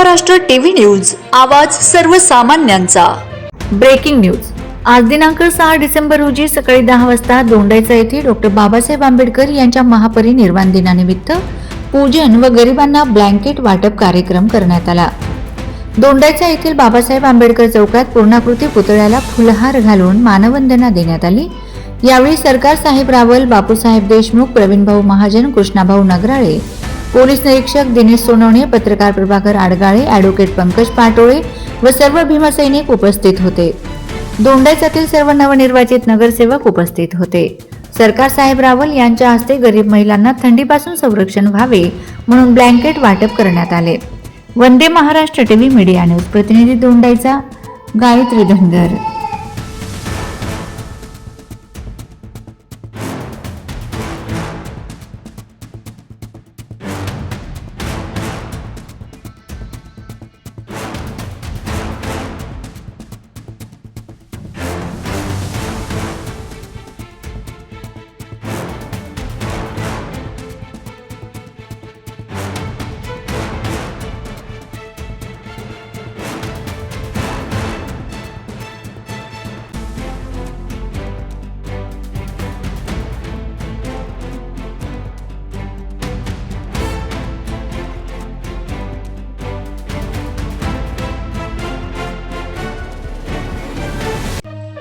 Maharashtra TV news आवाज सर्वसामान्यांचा. Breaking news. आज दिनांक सहा डिसेंबर रोजी सकाळी दहा वाजता दोंडायचा येथे डॉक्टर बाबासाहेब आंबेडकर यांच्या महापरिनिर्वाण दिनानिमित्त पूजन व गरिबांना ब्लँकेट वाटप कार्यक्रम करण्यात आला. दोंडायचा येथील बाबासाहेब आंबेडकर चौकात पूर्णाकृती पुतळ्याला फुलहार घालून मानवंदना देण्यात आली. यावेळी सरकार साहेब रावल बापूसाहेब देशमुख प्रवीणभाऊ महाजन कृष्णाभाऊ नगराळे पोलीस निरीक्षक दिनेश सोनवणे पत्रकार प्रभाकर आडगाळे ॲडव्होकेट पंकज पाटोळे व सर्व भीमसैनिक उपस्थित होते. दोंडाईचातील सर्व नवनिर्वाचित नगरसेवक उपस्थित होते. सरकार साहेब रावल यांच्या हस्ते गरीब महिलांना थंडीपासून संरक्षण व्हावे म्हणून ब्लँकेट वाटप करण्यात आले. Vande Maharashtra TV media news प्रतिनिधी दोंडाईचा गायत्री धनगर.